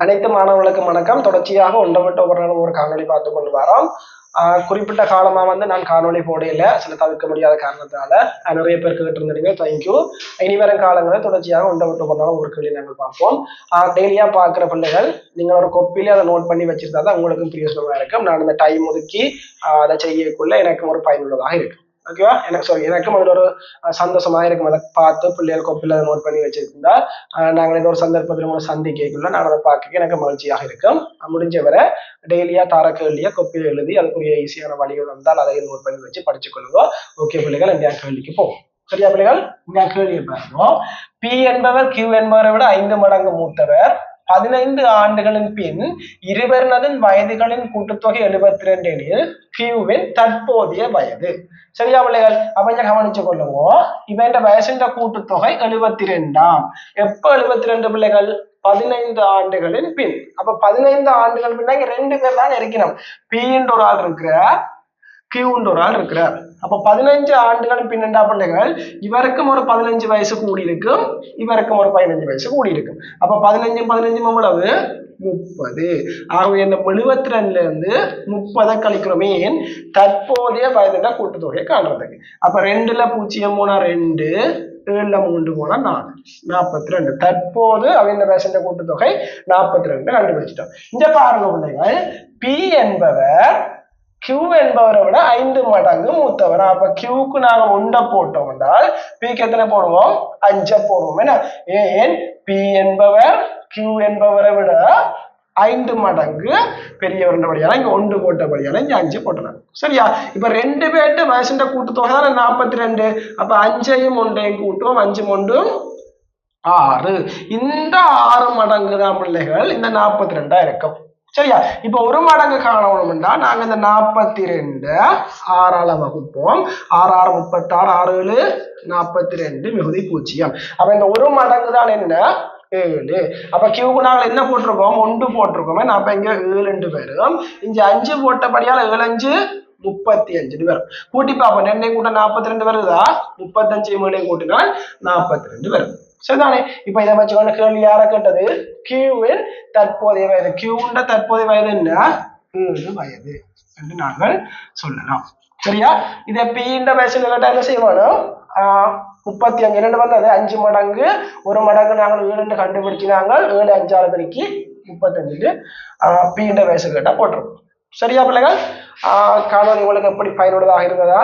அனைத்து மாணவர்களுக்கும் வணக்கம். தொடர்ச்சியாக ஒன்றை விட்டு ஒரு நாள் ஒரு காணொளி பார்த்து கொண்டு வரோம். குறிப்பிட்ட காலமா வந்து நான் காணொளி போடையில சில தவிர்க்க முடியாத காரணத்தால. நிறைய பேர் கேட்டிருந்தீங்க தேங்க்யூ இனி வரும் காலங்களில் தொடர்ச்சியாக ஒன்றை விட்டு ஒரு ஒரு கேள்வி நாங்கள் பார்ப்போம். டெய்லியா பார்க்குற பிள்ளைகள் நீங்கள் ஒரு கொப்பிலே அதை நோட் பண்ணி வச்சிருந்தா தான் உங்களுக்கும் பிரயோசனமா இருக்கும். நான் அந்த டைம் ஒதுக்கி அதை செய்யக்குள்ள எனக்கும் ஒரு பயனுள்ளதாக இருக்கும். ஓகேவா எனக்கு சாரி எனக்கும் அதில் ஒரு சந்தோஷமாக சந்தோஷமா இருக்கும். அதை பார்த்து பிள்ளைகள் கொப்பில் அதை நோட் பண்ணி வச்சிருந்தா நாங்கள் ஏதோ ஒரு சந்தர்ப்பத்தில் உங்களை சந்திக்கக்குள்ள நாங்கள் அதை பார்க்க எனக்கு மகிழ்ச்சியாக இருக்கும். முடிஞ்ச வரை டெய்லியா தார கேள்வியா கொப்பியில் எழுதி அதுக்குரிய ஈஸியான வழிகள் வந்தால் அதையும் நோட் பண்ணி வச்சு படிச்சுக்கொள்ளுங்க. ஓகே பிள்ளைகள் இந்த கேள்விக்கு போகும் சரியா பிள்ளைகள்? இந்த கேள்வியை பி என்பவர் கியூ என்பவரை விட ஐந்து மடங்கு மூத்தவர். பதினைந்து ஆண்டுகளின் பின் இருவரினதின் வயதுகளின் கூட்டுத்தொகை எழுபத்தி ரெண்டு எனில் கியூவின் தற்போதைய வயது. சரியா பிள்ளைகள்? அப்ப இங்க கவனிச்சு கொள்ளுவோம். இவன் வயசுன்ற கூட்டுத்தொகை எழுபத்தி ரெண்டாம் எப்ப எழுபத்தி ரெண்டு பிள்ளைகள்? பதினைந்து ஆண்டுகளின் பின். அப்ப பதினைந்து ஆண்டுகள் பின்னாங்க ரெண்டு பேர் தான் இருக்கணும் பின்ற ஒரு ஆள் இருக்கிற கியூன்ற ஒரு ஆள் இருக்கிறார். அப்ப பதினஞ்சு ஆண்டுகள் பின்னண்டா பண்ணுங்கள் இவருக்கும் ஒரு பதினஞ்சு வயசு கூடி இருக்கும். இவருக்கும் ஒரு பதினஞ்சு வயசு கூடி இருக்கும். அப்ப பதினஞ்சு பதினஞ்சு எவ்வளவு? முப்பது. ஆகவே இந்த எழுபத்தி ரெண்டுல இருந்து முப்பதை கழிக்கிறோமே. ஏன் தற்போதைய வயதுல கூட்டுத்தொகையை காண்றதுக்கு. அப்ப ரெண்டுல பூஜ்ஜியம் போனா ரெண்டு ஏழுல மூன்று போனா நாலு. நாற்பத்தி ரெண்டு தற்போது அவங்க பேசுகிற கூட்டுத்தொகை? நாற்பத்தி ரெண்டு கண்டுபிடிச்சிட்டோம். இந்த பாருங்க பிள்ளைகள் பி என்பவர் கியூ என்பவரை விட ஐந்து மடங்கு மூத்தவர். அப்ப கியூக்கு நாங்க ஒன்றை போட்டோம் என்றால் பிக்கு எத்தனை போடுவோம்? அஞ்சை போடுவோம் என்ன? ஏன்? பி என்பவர் கியூ என்பவரை விட ஐந்து மடங்கு பெரியவர்ன்றபடியால இங்க ஒன்று போட்டபடியால இங்க அஞ்சு போட்டுறாங்க. சரியா? இப்ப ரெண்டு பேர்ட்டு வயசுன்ற கூட்டுத்தொகை தான்? நாற்பத்தி ரெண்டு அப்ப அஞ்சையும் ஒன்றையும் கூட்டுவோம். அஞ்சு ஒன்றும் ஆறு. இந்த ஆறு மடங்கு தான் பிள்ளைகள் இந்த நாற்பத்தி ரெண்டா இருக்கும். சரியா? இப்ப ஒரு மடங்கு காணணும்னா நாங்க இந்த நாற்பத்தி ரெண்டு ஆறால வகுப்போம். ஆறு ஆறு முப்பத்தாறு ஆறு ஏழு நாற்பத்தி ரெண்டு மிகுதி பூஜ்ஜியம். அப்ப இந்த ஒரு மடங்கு தான் என்ன? ஏழு. அப்ப கியூக்கு நாங்கள் என்ன போட்டிருக்கோம்? ஒன்று போட்டிருக்கோமே. நான் அப்ப இங்க ஏழுண்டு பேரும் இங்க அஞ்சு போட்டபடியால ஏழு அஞ்சு முப்பத்தி அஞ்சு வரும். கூட்டி பார்ப்போம். ரெண்டையும் கூட்ட நாற்பத்தி ரெண்டு வருதா? முப்பத்தஞ்சு மேலையும் கூட்டினால் நாற்பத்தி ரெண்டு வரும். சரிதானே? இப்ப இதை வச்சுக்கொண்டு கேள்வி யார கேட்டது? கியூவின் தற்போதைய வயது. கியூன்ற தற்போதைய வயது என்ன? ஏழு வயது என்று நாங்கள் சொல்லலாம். சரியா? இதை பீண்ட வயசுல கேட்டா என்ன செய்வானோ? ஆஹ் முப்பத்தி அஞ்சு ரெண்டு வந்தது. அஞ்சு மடங்கு ஒரு மடங்கு நாங்கள் ஏழு கண்டுபிடிச்சினாங்க ஏழு அஞ்சாறு பெருக்கி முப்பத்தஞ்சு ஆஹ் பீண்ட வயசு கேட்டா போட்டிருக்கோம் சரியா பிள்ளைகள்? ஆஹ் காணொலி உங்களுக்கு எப்படி பயனுள்ளதாக இருந்ததா?